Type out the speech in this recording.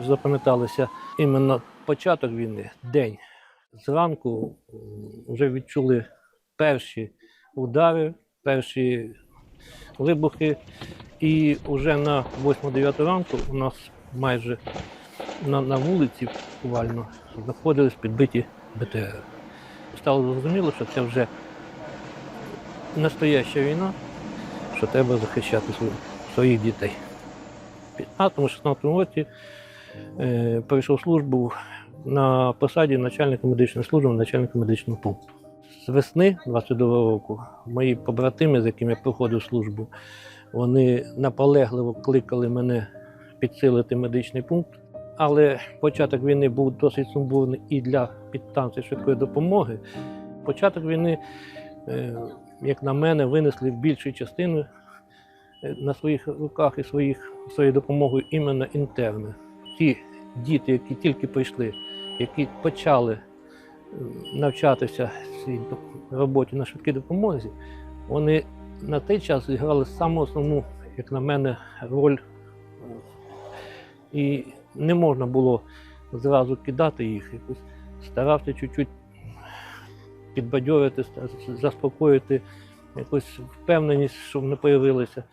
запам'яталися іменно початок війни, день. Зранку вже відчули перші удари, перші вибухи. І вже на 8-9 ранку у нас майже на, на вулиці буквально знаходились підбиті БТР. Стало зрозуміло, що це вже настояща війна, що треба захищати свої- своїх дітей. В 15-16 році пройшов службу на посаді начальника медичної служби, начальника медичного пункту. З весни 22 року мої побратими, з якими я проходив службу, вони наполегливо кликали мене підсилити медичний пункт. Але початок війни був досить сумбурний і для підстанції швидкої допомоги. Початок війни, е, як на мене, винесли більшу частину е, на своїх руках і своїх, своєю допомогою іменно інтерни. Ті діти, які тільки прийшли, які почали е, навчатися цій роботі на швидкій допомозі, вони на той час зіграли саму основну, як на мене, роль. І не можна було зразу кидати їх, якось старався чуть-чуть підбадьорити, заспокоїти, якусь впевненість, щоб не появилася.